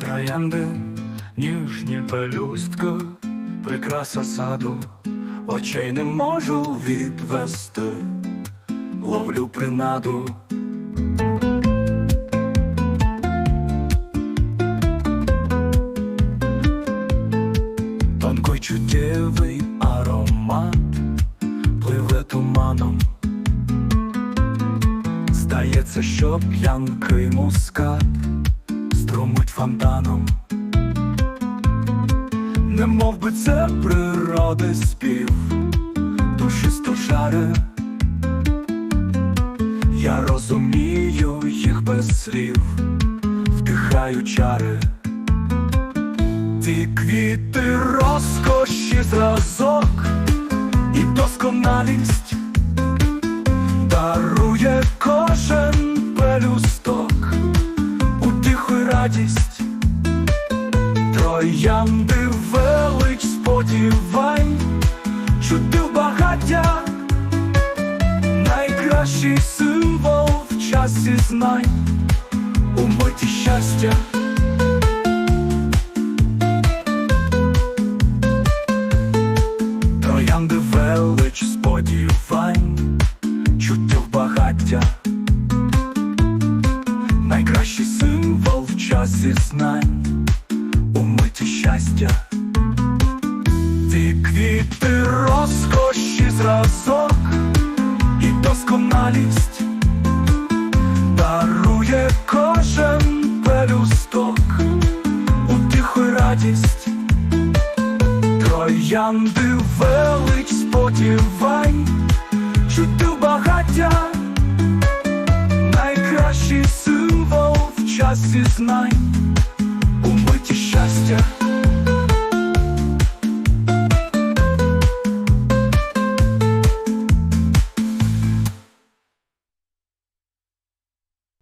Троянди, ніжні пелюстки, прикраса саду, очей не можу відвести, ловлю принаду. Тонкий чуттєвий аромат пливе туманом. Здається, що п'янкий мускат струмить фонтаном. Не мов би це природи спів, душисто жаре. Я розумію їх без слів, вдихаю чари. Ті квіти розкоші зразок і досконалість дарує троянди велич сподівань, чутив багаття, найкращий символ в часі знань, у миті щастя. Троянди велич сподівань, багаття, найкращий символ в часі знань, щастя, ті квіти розкоші зразок і досконалість дарує кожен пелюсток, утиху й радість. Троянди велич сподівань, чутив багаття, найкращий символ в часі знань, у щастя.